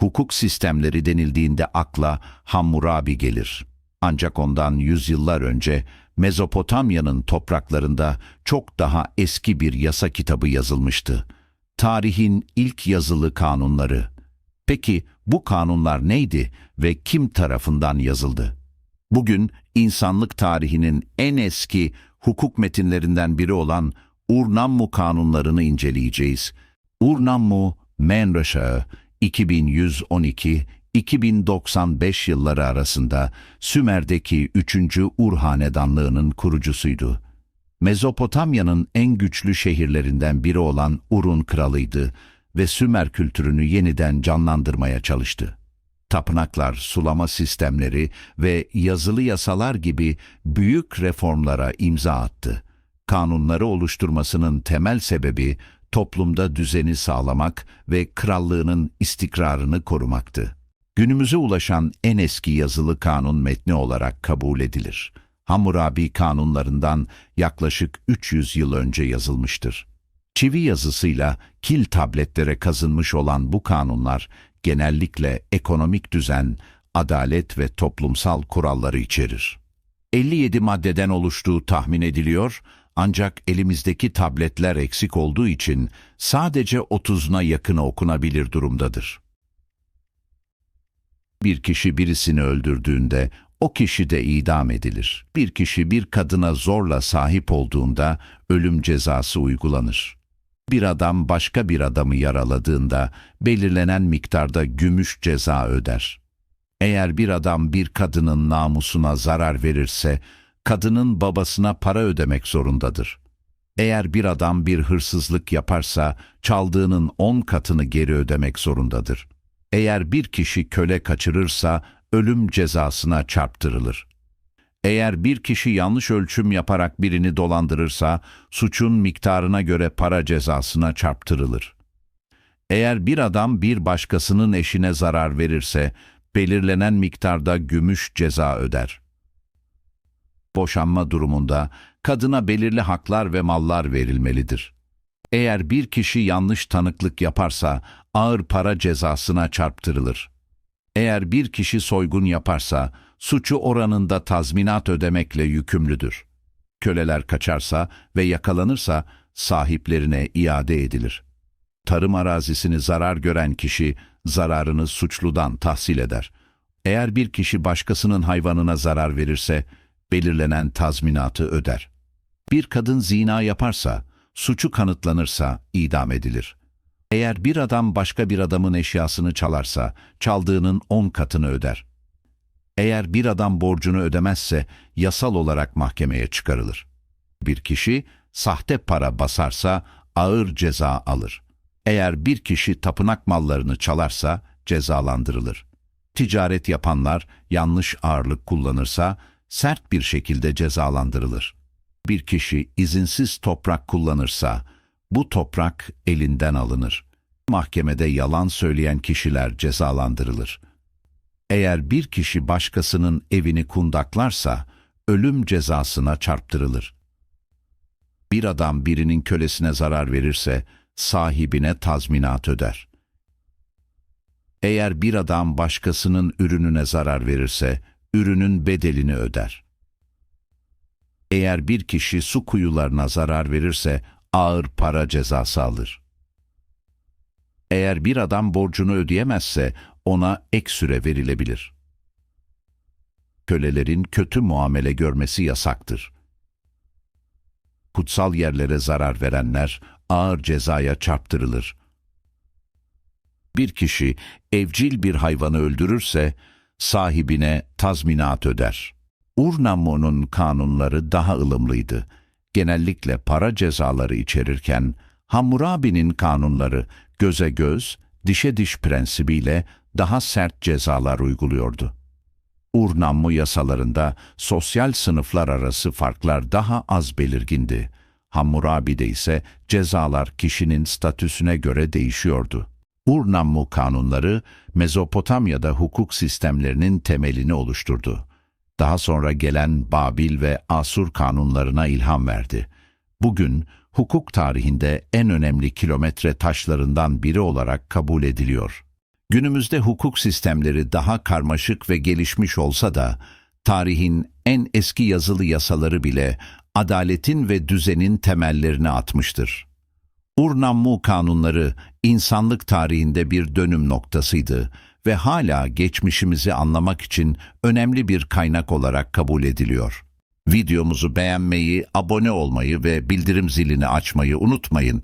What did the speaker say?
Hukuk sistemleri denildiğinde akla Hammurabi gelir. Ancak ondan yüzyıllar önce Mezopotamya'nın topraklarında çok daha eski bir yasa kitabı yazılmıştı. Tarihin ilk yazılı kanunları. Peki bu kanunlar neydi ve kim tarafından yazıldı? Bugün insanlık tarihinin en eski hukuk metinlerinden biri olan Urnammu kanunlarını inceleyeceğiz. Urnammu Menrasha 2112-2095 yılları arasında Sümer'deki 3. Ur Hanedanlığı'nın kurucusuydu. Mezopotamya'nın en güçlü şehirlerinden biri olan Ur'un kralıydı ve Sümer kültürünü yeniden canlandırmaya çalıştı. Tapınaklar, sulama sistemleri ve yazılı yasalar gibi büyük reformlara imza attı. Kanunları oluşturmasının temel sebebi toplumda düzeni sağlamak ve krallığının istikrarını korumaktı. Günümüze ulaşan en eski yazılı kanun metni olarak kabul edilir. Hammurabi kanunlarından yaklaşık 300 yıl önce yazılmıştır. Çivi yazısıyla kil tabletlere kazınmış olan bu kanunlar genellikle ekonomik düzen, adalet ve toplumsal kuralları içerir. 57 maddeden oluştuğu tahmin ediliyor ancak elimizdeki tabletler eksik olduğu için sadece 30'una yakını okunabilir durumdadır. Bir kişi birisini öldürdüğünde o kişi de idam edilir. Bir kişi bir kadına zorla sahip olduğunda ölüm cezası uygulanır. Bir adam başka bir adamı yaraladığında belirlenen miktarda gümüş ceza öder. Eğer bir adam bir kadının namusuna zarar verirse, kadının babasına para ödemek zorundadır. Eğer bir adam bir hırsızlık yaparsa, çaldığının on katını geri ödemek zorundadır. Eğer bir kişi köle kaçırırsa, ölüm cezasına çarptırılır. Eğer bir kişi yanlış ölçüm yaparak birini dolandırırsa, suçun miktarına göre para cezasına çarptırılır. Eğer bir adam bir başkasının eşine zarar verirse, belirlenen miktarda gümüş ceza öder. Boşanma durumunda kadına belirli haklar ve mallar verilmelidir. Eğer bir kişi yanlış tanıklık yaparsa ağır para cezasına çarptırılır. Eğer bir kişi soygun yaparsa suçu oranında tazminat ödemekle yükümlüdür. Köleler kaçarsa ve yakalanırsa sahiplerine iade edilir. Tarım arazisini zarar gören kişi zararını suçludan tahsil eder. Eğer bir kişi başkasının hayvanına zarar verirse belirlenen tazminatı öder. Bir kadın zina yaparsa, suçu kanıtlanırsa idam edilir. Eğer bir adam başka bir adamın eşyasını çalarsa, çaldığının on katını öder. Eğer bir adam borcunu ödemezse, yasal olarak mahkemeye çıkarılır. Bir kişi sahte para basarsa ağır ceza alır. Eğer bir kişi tapınak mallarını çalarsa cezalandırılır. Ticaret yapanlar yanlış ağırlık kullanırsa sert bir şekilde cezalandırılır. Bir kişi izinsiz toprak kullanırsa bu toprak elinden alınır. Mahkemede yalan söyleyen kişiler cezalandırılır. Eğer bir kişi başkasının evini kundaklarsa ölüm cezasına çarptırılır. Bir adam birinin kölesine zarar verirse sahibine tazminat öder. Eğer bir adam başkasının ürününe zarar verirse ürünün bedelini öder. Eğer bir kişi su kuyularına zarar verirse ağır para cezası alır. Eğer bir adam borcunu ödeyemezse ona ek süre verilebilir. Kölelerin kötü muamele görmesi yasaktır. Kutsal yerlere zarar verenler ağır cezaya çarptırılır. Bir kişi evcil bir hayvanı öldürürse sahibine tazminat öder. Urnammu'nun kanunları daha ılımlıydı. Genellikle para cezaları içerirken Hammurabi'nin kanunları göze göz, dişe diş prensibiyle daha sert cezalar uyguluyordu. Urnammu yasalarında sosyal sınıflar arası farklar daha az belirgindi. Hammurabi'de ise cezalar kişinin statüsüne göre değişiyordu. Urnammu kanunları Mezopotamya'da hukuk sistemlerinin temelini oluşturdu. Daha sonra gelen Babil ve Asur kanunlarına ilham verdi. Bugün hukuk tarihinde en önemli kilometre taşlarından biri olarak kabul ediliyor. Günümüzde hukuk sistemleri daha karmaşık ve gelişmiş olsa da, tarihin en eski yazılı yasaları bile adaletin ve düzenin temellerini atmıştır. Urnammu kanunları insanlık tarihinde bir dönüm noktasıydı ve hala geçmişimizi anlamak için önemli bir kaynak olarak kabul ediliyor. Videomuzu beğenmeyi, abone olmayı ve bildirim zilini açmayı unutmayın.